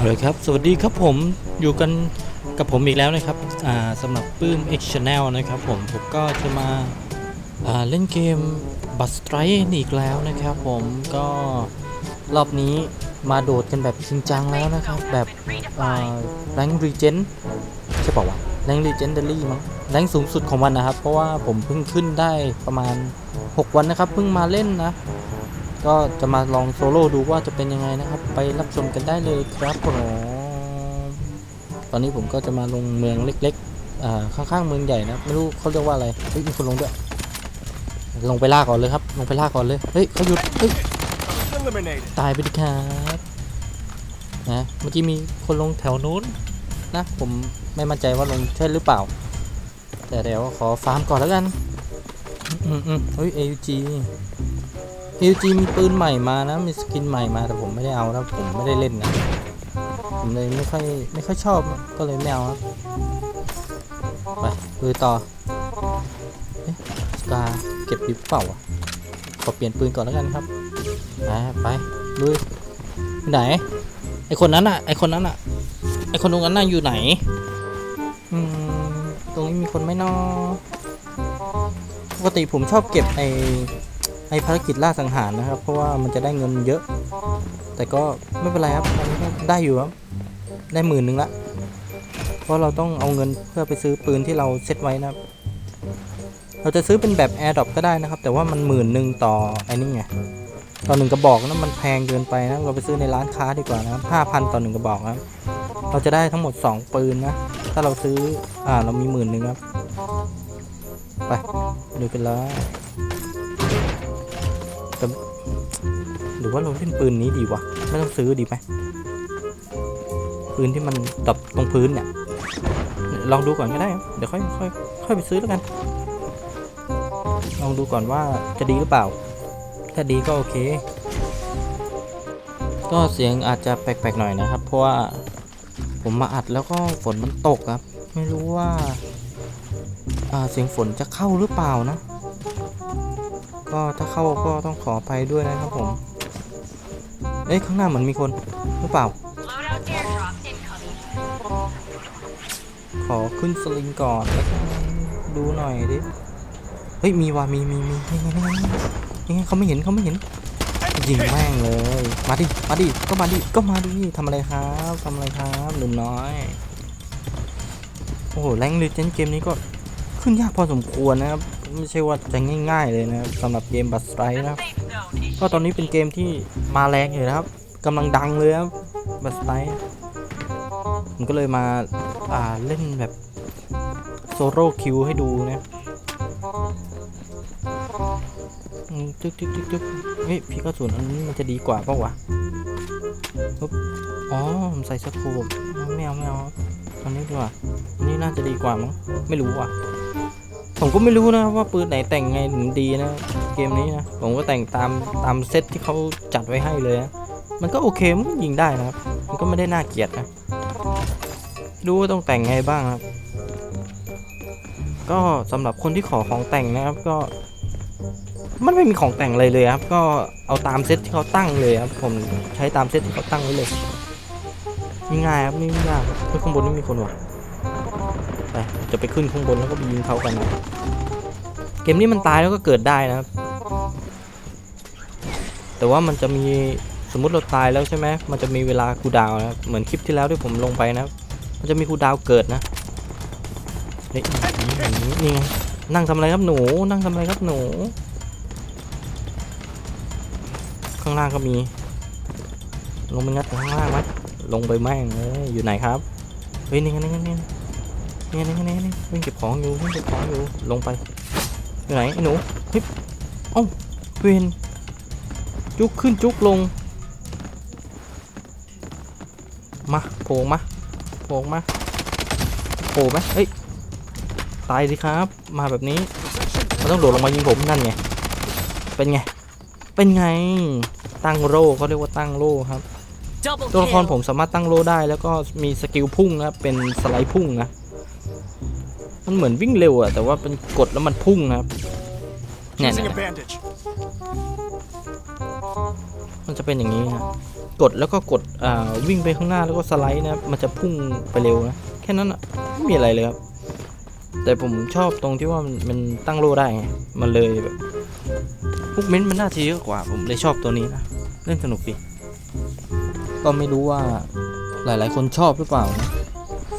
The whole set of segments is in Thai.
เอาเลยครับ สวัสดีครับผมอยู่กันกับผมอีกแล้วนะครับสำหรับปื้ม X Channel นะครับผมผมก็จะมาาเล่นเกมบัสไตรอีกแล้วนะครับผมก็รอบนี้มาโดดกันแบบจริงจังแล้วนะครับ แบบแรงรีเจนใช่ป่าวะแรงรีเจนเดอรี่มั้งแรงสูงสุดของมันนะครับ เพราะว่าผมเพิ่งขึ้นได้ประมาณ 6 วันนะครับ เพิ่งมาเล่นนะ ก็จะมาลองโซโล่ดูว่าจะเป็นยังไงนะครับ ไปรับชมกันได้เลยครับผมตอนนี้ผมก็จะมาลงเมืองเล็กๆอ่าข้างๆเมืองใหญ่นะไม่รู้เขาเรียกว่าอะไรเฮ้ยมีคนลงด้วยลงไปล่าก่อนเลยครับ ลงไปล่าก่อนเลยเฮ้ยเขาหยุดเฮ้ย Eliminated. ตายไปดิครับนะเมื่อกี้มีคนลงแถวนู้นนะผมไม่มั่นใจว่าลงใช่หรือเปล่า แต่เดี๋ยวขอฟาร์มก่อนแล้วกันอืมอืมเฮ้ย AUG AUG มีปืนใหม่มานะ มีสกินใหม่มาแต่ผมไม่ได้เอานะผมไม่ได้เล่นนะ ผมเลยไม่ค่อยไม่ค่อยชอบก็เลยไม่เอาครับไปลุยต่อเอ๊ะสกาเก็บดิบเปล่าวะขอเปลี่ยนปืนก่อนแล้วกันครับไปไปลุยไหนไอคนนั้นอะไอคนนั้นอะไอคนตรงนั้นน่ะอยู่ไหนอืมตรงนี้มีคนไหมนอปกติผมชอบเก็บไอ ไอภารกิจล่าสังหารนะครับ เพราะว่ามันจะได้เงินเยอะ แต่ก็ไม่เป็นไรครับตอนนี้ได้อยู่ครับได้หมื่นหนึ่งละเพราะเราต้องเอาเงินเพื่อไปซื้อปืนที่เราเซตไว้นะครับ เราจะซื้อเป็นแบบ AirDrop ก็ได้นะครับ แต่ว่ามันหมื่นหนึ่งต่อไอ้นี่ไงต่อหนึ่งกระบอกนะมันแพงเกินไปนะเราไปซื้อในร้านค้าดีกว่านะครับห้าพันต่อหนึ่งกระบอกนะครับเราจะได้ทั้งหมดสองปืนนะ ถ้าเราซื้อ อ่า เรามีหมื่นหนึ่งครับ ไปดูกันเลย แต่หรือว่าเราเล่นปืนนี้ดีวะ ไม่ต้องซื้อดีไหมปืนที่มันดรอปตรงพื้นเนี่ย ลองดูก่อนก็ได้ เดี๋ยวค่อยค่อยค่อยไปซื้อแล้วกัน ลองดูก่อนว่าจะดีหรือเปล่า ถ้าดีก็โอเค ก็เสียงอาจจะแปลกๆหน่อยนะครับ เพราะว่าผมมาอัดแล้วก็ฝนมันตกครับ ไม่รู้ว่าเสียงฝนจะเข้าหรือเปล่านะ ก็ถ้าเข้าก็ต้องขออภัยด้วยนะครับผม เอ้ยข้างหน้าเหมือนมีคนหรือเปล่า ขอขึ้นสลิงก่อนแล้วดูหน่อยดิ เฮ้ยมีว่ะมีมีมีนี่ไงนี่ไงไงเขาไม่เห็นเขาไม่เห็นยิงแม่งเลย มาดิ มาดิ ก็มาดิ ก็มาดิทำอะไรครับทำอะไรครับหนุ่มน้อย โอ้โห แรงเลเจนเกมนี้ก็ขึ้นยากพอสมควรนะครับ ไม่ใช่ว่าจะง่าย ๆ เลยนะครับสำหรับเกมบัตสไตร์นะครับ ก็ตอนนี้เป็นเกมที่มาแรงอยู่นะครับกำลังดังเลยครับบัสไตผมก็เลยมาอ่าเล่นแบบโซโล่คิวให้ดูนะจึ๊กจึ๊กจึ๊กจึ๊กเฮ้ยพี่กระสุนอันนี้มันจะดีกว่าเปล่าวะปุ๊บอ๋อผมใส่สโคปไม่เอาไม่เอาอันนี้ดีกว่าอันนี้น่าจะดีกว่ามั้งไม่รู้ว่ะ ผมก็ไม่รู้นะว่าปืนไหนแต่งไงถึงดีนะ เกมนี้นะ ผมก็แต่งตามตามเซตที่เขาจัดไว้ให้เลยนะมันก็โอเคมันยิงได้นะครับ มันก็ไม่ได้น่าเกลียดนะรู้ว่าต้องแต่งไงบ้างครับ ก็สำหรับคนที่ขอของแต่งนะครับก็ มันไม่มีของแต่งอะไรเลยครับ ก็เอาตามเซตที่เขาตั้งเลยครับ ผมใช้ตามเซตที่เขาตั้งไว้เลยง่ายครับไม่ยากเฮ้ยข้างบนนี่มีคนหว่ะ จะไปขึ้นข้างบนแล้วก็ไปยิงเขากันนะเกมนี้มันตายแล้วก็เกิดได้นะครับ แต่ว่ามันจะมีสมมติเราตายแล้วใช่ไหมมันจะมีเวลาคูดาวนะเหมือนคลิปที่แล้วที่ผมลงไปนะ มันจะมีคูดาวเกิดนะนี่นี่นี่ไงนั่งทำอะไรครับหนู นั่งทำอะไรครับหนู ข้างล่างก็มี ลงไปงัดข้างล่างไหมลงไปแม่งเลยอยู่ไหนครับ เฮ้ยนี่ไงนี่ไงนี่ ไงนี่ไงนี่ไงนี่วิ่งเก็บของอยู่วิ่งเก็บของอยู่ลงไปอยู่ไหนไอ้หนูเฮ้ยเอ้าเวนจุกขึ้นจุกลงมาโผล่มาโผล่มาโผล่ไหมเฮ้ยตายสิครับ มาแบบนี้มันต้องโดดลงมายิงผมนั่นไงเป็นไงเป็นไงตั้งโล่เขาเรียกว่าตั้งโล่ครับตัวละครผมสามารถตั้งโล่ได้แล้วก็มีสกิลพุ่งนะครับเป็นสไลด์พุ่งนะ มันเหมือนวิ่งเร็วอะแต่ว่าเป็นกดแล้วมันพุ่งนะครับเนี่ย Using a เนี่ย bandage. มันจะเป็นอย่างนี้นะกดแล้วก็กดอ่าวิ่งไปข้างหน้าแล้วก็สไลด์นะครับมันจะพุ่งไปเร็วนะแค่นั้นอะไม่มีอะไรเลยครับ แต่ผมชอบตรงที่ว่ามันมันตั้งโล่ได้ไงมันเลยแบบพวกเม้นต์มันน่าจะเยอะกว่า ผมเลยชอบตัวนี้นะเล่นสนุกดีก็ไม่รู้ว่าหลาย ๆ คนชอบหรือเปล่านะ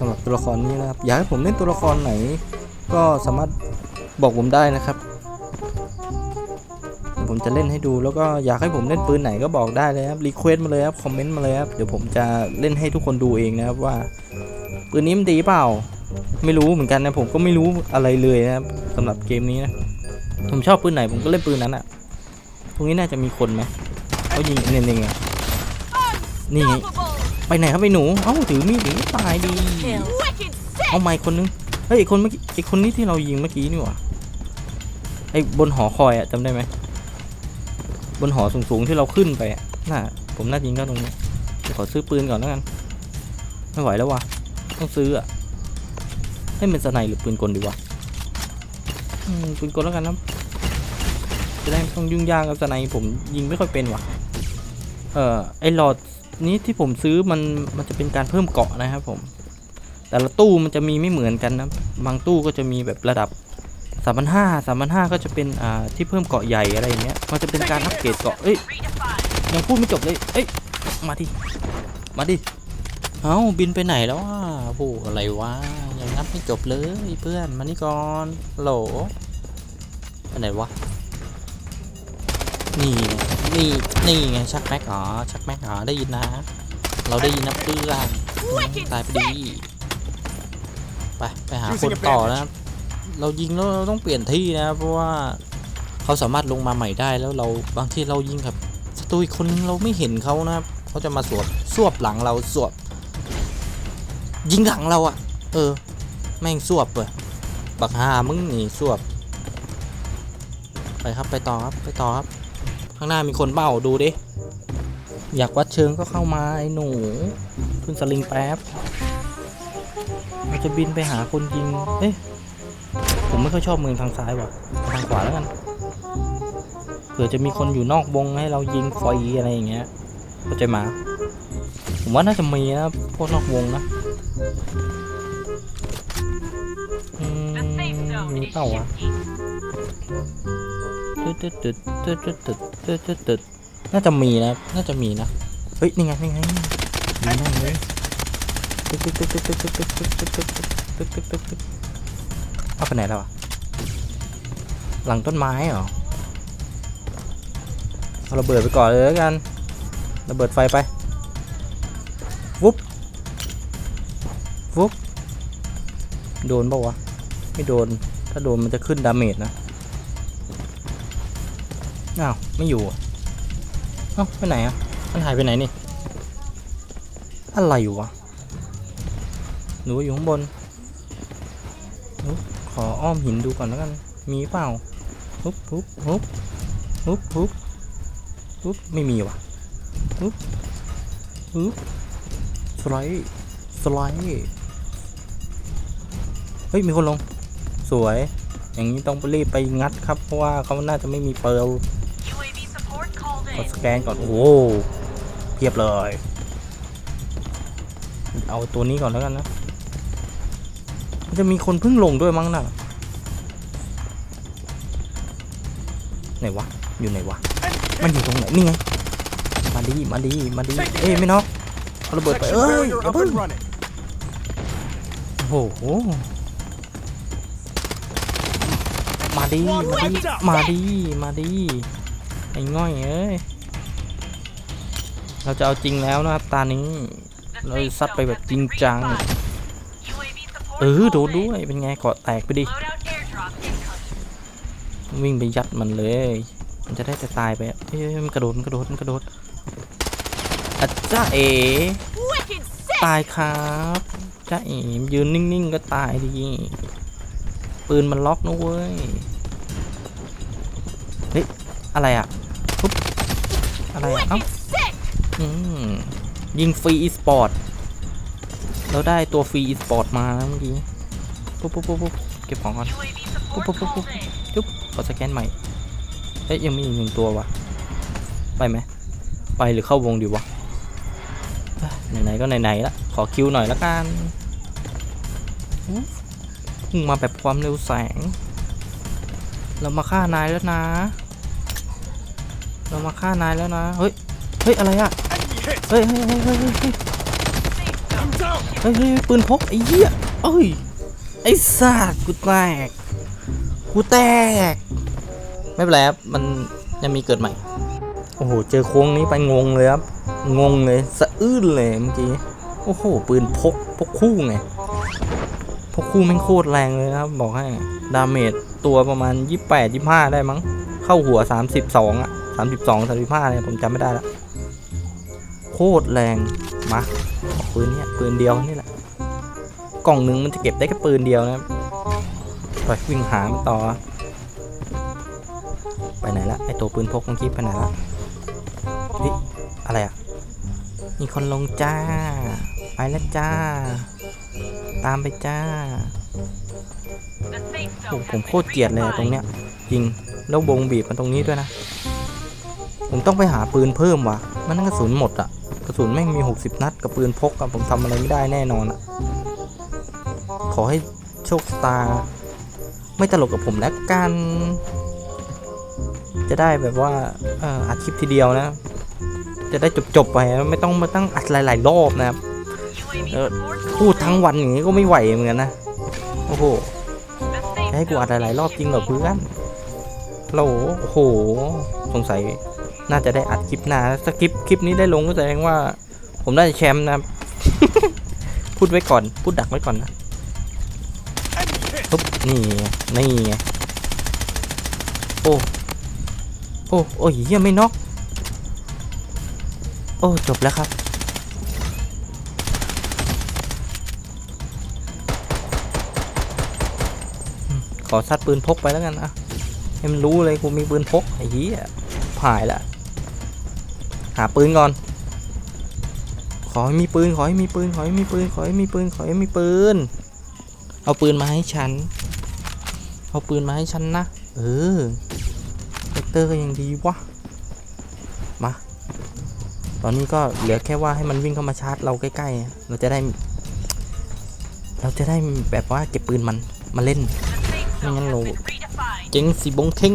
สำหรับตัวละครนี้นะครับ อยากให้ผมเล่นตัวละครไหน ก็สามารถบอกผมได้นะครับ ผมจะเล่นให้ดูแล้วก็อยากให้ผมเล่นปืนไหนก็บอกได้เลยครับรีเควสมาเลยครับคอมเมนต์มาเลยครับเดี๋ยวผมจะเล่นให้ทุกคนดูเองนะครับว่าปืนนี้มันดีเปล่า ไม่รู้เหมือนกันนะผมก็ไม่รู้อะไรเลยนะครับสำหรับเกมนี้นะผมชอบปืนไหนผมก็เล่นปืนนั้นอะตรงนี้น่าจะมีคนไหมเขายิงเนี่ยเนี่ยเนี่ยนี่ ไปไหนครับไปหนู เอ้าถือมีดหนีตายดี เอาไม้คนนึง เฮ้ยไอคนเมื่อกี้ไอคนนี้ที่เรายิงเมื่อกี้นี่หว่าไอบนหอคอยอะจำได้ไหม บนหอสูงๆที่เราขึ้นไปอะน่าผมน่าจะยิงเขาตรงนี้ขอซื้อปืนก่อนแล้วกัน ไม่ไหวแล้ววะต้องซื้ออะให้เป็นสไนหรือปืนกลดีวะปืนกลแล้วกันนะจะได้ไม่ต้องยุ่งยากกับสไนผมยิงไม่ค่อยเป็นว่ะ เอ่อไอหลอด นี้ที่ผมซื้อมันมันจะเป็นการเพิ่มเกาะนะครับผม แต่ละตู้มันจะมีไม่เหมือนกันนะ บางตู้ก็จะมีแบบระดับ3 5 0 0 3 5 0 0ก็จะเป็นอ่าที่เพิ่มเกาะใหญ่อะไรอย่างเงี้ย มันจะเป็นการอัปเกรดเกาะ เอ้ยยังพูดไม่จบเลย เอ้ยมาดิ มาดิ เอ้าบินไปไหนแล้วอะโอ้อะไรวะยังนับไม่จบเลยเพื่อนมานี่ก่อนโหลไปไหนวะ นี่ นี่นี่ไงชักแม็กอ๋อชักแม็กอ๋อได้ยินนะ เราได้ยินนะเพื่อนอืมตายไปดีไปไปหาคนต่อนะครับเรายิงแล้วเราต้องเปลี่ยนที่นะครับเพราะว่าเขาสามารถลงมาใหม่ได้แล้วเราบางทีเรายิงกับศัตรูอีกคนนึงเราไม่เห็นเขานะครับเขาจะมาสวบสวบหลังเราสวบ ยิงหลังเราอะเออ แม่งสวบเปะบักฮามึงนี่สวบไปครับไปต่อครับไปต่อครับ ข้างหน้ามีคนเบ้าดูดิ อยากวัดเชิงก็เข้ามาไอ้หนูขึ้นสลิงแป๊บเราจะบินไปหาคนยิง เอ๊ะ ผมไม่ค่อยชอบเมืองทางซ้ายว่ะ ทางขวาแล้วกัน เผื่อจะมีคนอยู่นอกวงให้เรายิงฟรีอะไรอย่างเงี้ยเข้าใจมาผมว่าน่าจะมีนะพวกนอกวงนะอืมมีเปล่าวะ ตึ๊ดตึ๊ดตึ๊ดตึ๊ดตึ๊ดตึ๊ดตึ๊ดตึ๊ดตึ๊ดน่าจะมีนะ น่าจะมีนะ เฮ้ย นี่ไง นี่ไงมีนั่งเลยตึ๊ดตึ๊ดตึ๊ดตึ๊ดตึ๊ดตึ๊ดตึ๊ดตึ๊ดตึ๊ดตึ๊ดตึ๊ดตึ๊ดตึ๊ดเอาไปไหนแล้วอะ หลังต้นไม้เหรอ เอาระเบิดไปก่อนเลยแล้วกัน ระเบิดไฟไป วุบวุบโดนปล่าวะ ไม่โดน ถ้าโดนมันจะขึ้นดาเมจนะ อ้าว ไม่อยู่อะเอ้าไปไหนอะ มันหายไปไหนนี่ อะไรอยู่วะ หนูอยู่ข้างบนหนูขออ้อมหินดูก่อนแล้วกัน มีเปล่าฮุบฮุบฮุบฮุบฮุบฮุบไม่มีว่ะฮุบฮุบสไลด์สไลด์เฮ้ย มีคนลง สวย อย่างนี้ต้องรีบไปงัดครับ เพราะว่าเขาน่าจะไม่มีเปิล UAV support called กดสแกนก่อน โอ้โหเพียบเลย เอาตัวนี้ก่อนแล้วกันนะ จะมีคนเพิ่งลงด้วยมั้งน่ะไหนวะ อยู่ไหนวะ มันอยู่ตรงไหน นี่ไง มาดีมาดีมาดีเอ้ยไม่นอกเอาระเบิดไป เอ้ยอย่าเพิ่งโอ้โห มาดี มาดี มาดี มาดี ไอ้ง่อยเอ้ย เราจะเอาจริงแล้วนะครับ ตานี้ เราซัดไปแบบจริงจัง เออโดนด้วย เป็นไงเกาะแตกไปดิ วิ่งไปยัดมันเลย มันจะได้จะตายไปเอ้ยมันกระโดด มันกระโดด มันกระโดดอาจ้าเอ ตายครับจ้าเอยืนนิ่งๆก็ตายดิปืนมันล็อกนะเว้ย เฮ้ย อะไรอะ อะไรอะเอ้า Wicked sick. อืมยิงฟรีอีสปอร์ตเราได้ตัวฟรีอีสปอร์ตมานะเมื่อกี้ปุ๊บปุ๊บปุ๊บปุ๊บเก็บของก่อน UAV support Boop, boop, boop, called in. จุ๊บขอสแกนใหม่เอ๊ะยังมีอีกหนึ่งตัววะไปไหมไปหรือเข้าวงดีวะไหนๆก็ไหนๆละขอคิวหน่อยละกันพุ่งมาแบบความเร็วแสง เรามาฆ่านายแล้วนะ เรามาฆ่านายแล้วนะ เฮ้ย เฮ้ย อะไรอะเฮ้ยเฮ้ยเฮ้ยเฮ้ยเฮ้ยเฮ้ยเฮ้ยปืนพกไอ้เหี้ยเอ้ย ไอ้สัตว์กูแตก กูแตก ไม่เป็นไรครับ มันยังมีเกิดใหม่ โอ้โห เจอโค้งนี้ไปงงเลยครับ งงเลย สะอื้นเลยเมื่อกี้ โอ้โห ปืนพก พกคู่ไง พกคู่แม่งโคตรแรงเลยครับ บอกให้ ดาเมจตัวประมาณ 28 25 ได้มั้ง เข้าหัว 32 อะ 32 35เนี่ยผมจำไม่ได้ละโคตรแรงมาปืนเนี่ยปืนเดียวนี่แหละ กล่องหนึ่งมันจะเก็บได้แค่ปืนเดียวนะครับไปวิ่งหามันต่อ ไปไหนละไอตัวปืนพกเมื่อกี้ไปไหนละเฮ้ยอะไรอะมีคนลงจ้า ไปแล้วจ้า ตามไปจ้าโอ้ผมโคตรเกลียดเลยตรงเนี้ยจริงแล้ววงบีบมันตรงนี้ด้วยนะ ผมต้องไปหาปืนเพิ่มว่ะ มันนั่นกระสุนหมดอะกระสุนแม่งมี 60 นัดกับปืนพกอะผมทำอะไรไม่ได้แน่นอนอะขอให้โชคตา ไม่ตลกกับผมแล้วกัน จะได้แบบว่าอัดคลิปทีเดียวนะ จะได้จบๆไปไม่ต้องมาตั้งอัดหลายๆรอบนะครับพูดทั้งวันอย่างนี้ก็ไม่ไหวเหมือนกันนะ โอ้โหจะให้กูอัดหลายๆรอบจริงเหรอเพื่อนโหลโอ้โห สงสัย น่าจะได้อัดคลิปหน้าถ้าคลิปคลิปนี้ได้ลงก็แสดงว่า ผมได้แชมป์นะครับพูดไว้ก่อน พูดดักไว้ก่อนนะปุ๊บนี่ไงนี่ไงโอ้โอ้โอ้ยเหี้ยไม่น็อกโอ้จบแล้วครับขอซัดปืนพกไปแล้วกันอะให้มันรู้เลยกูมีปืนพกไอ้เหี้ยหายละหาปืนก่อน ขอให้มีปืน ขอให้มีปืน ขอให้มีปืน ขอให้มีปืน ขอให้มีปืน เอาปืนมาให้ฉัน เอาปืนมาให้ฉันนะ เออเวกเตอร์ก็ยังดีวะ มา ตอนนี้ก็เหลือแค่ว่าให้มันวิ่งเข้ามาชาร์จเราใกล้ๆ เราจะได้ เราจะได้แบบว่าเก็บปืนมัน มาเล่น The safe zone Nhanh has lộ. been redefined. เจ๋งสีบงเข่ง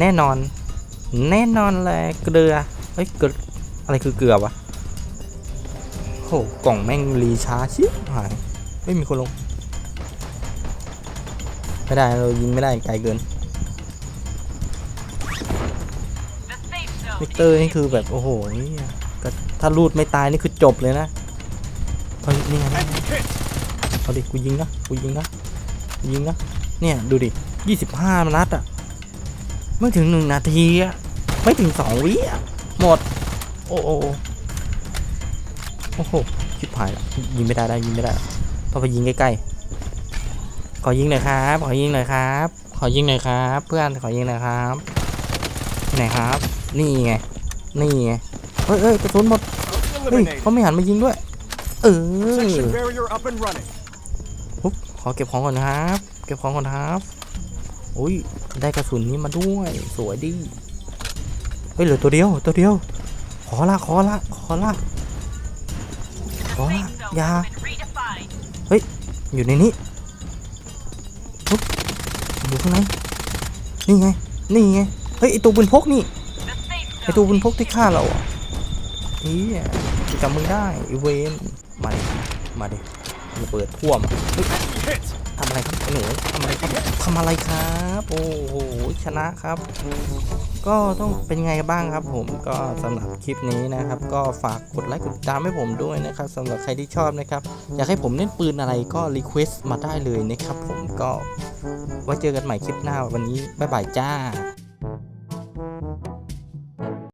แน่นอน แน่นอนเลยเกลือ เอ้ยเกลืออะไรคือเกลือวะโหกล่องแม่งรีชาร์ชิบหายไม่มีคนลง ไม่ได้เรายิงไม่ได้ไกลเกินวิกเตอร์นี่คือแบบโอ้โหนี่ถ้ารูดไม่ตายนี่คือจบเลยนะเฮ้ยนี่ไงนี่ไงเอาดิกูยิงนะกูยิงนะยิงนะเนี่ยดูดิยี่สิบห้านัดอะไม่ถึงหนึ่งนาทีอะไม่ถึงสองวิอะ หมดโอ้โอ้โอ้โอ้โหชิบหายละยิงไม่ได้ได้ยิงไม่ได้ต้องไปยิงใกล้ๆขอยิงหน่อยครับ ขอยิงหน่อยครับ ขอยิงหน่อยครับ เพื่อนขอยิงหน่อยครับที่ไหนครับ นี่ไงนี่ไงเฮ้ยเฮ้ยกระสุนหมดเฮ้ย Eliminated. เขาไม่หันมายิงด้วยเออ Section barrier up and running. ปุ๊บขอเก็บของก่อนนะครับ เก็บของก่อนครับอุ้ยได้กระสุนนี้มาด้วย สวยดี เฮ้ยเหลือตัวเดียวตัวเดียว ขอละขอละขอละ The Có safe ạ. zone Dạ. has been redefined. อยู่ในนี้ปุ๊บอยู่ข้างในนี่ไงนี่ไงเฮ้ยไอตัวปืนพกนี่ไอตัว zone ปืนพกที่ฆ่าเราอะเฮียจำมึงได้เวนมาดิมาดิระเบิดท่วมทำอะไรครับหนูทำอะไรครับทำอะไรครับ โอ้โหชนะครับ ก็ต้องเป็นไงบ้างครับผมก็สำหรับคลิปนี้นะครับ ก็ฝากกดไลค์กดติดตามให้ผมด้วยนะครับสำหรับใครที่ชอบนะครับ อยากให้ผมเล่นปืนอะไรก็รีเควสต์มาได้เลยนะครับผมก็ไว้เจอกันใหม่คลิปหน้าวันนี้บ๊ายบายจ้า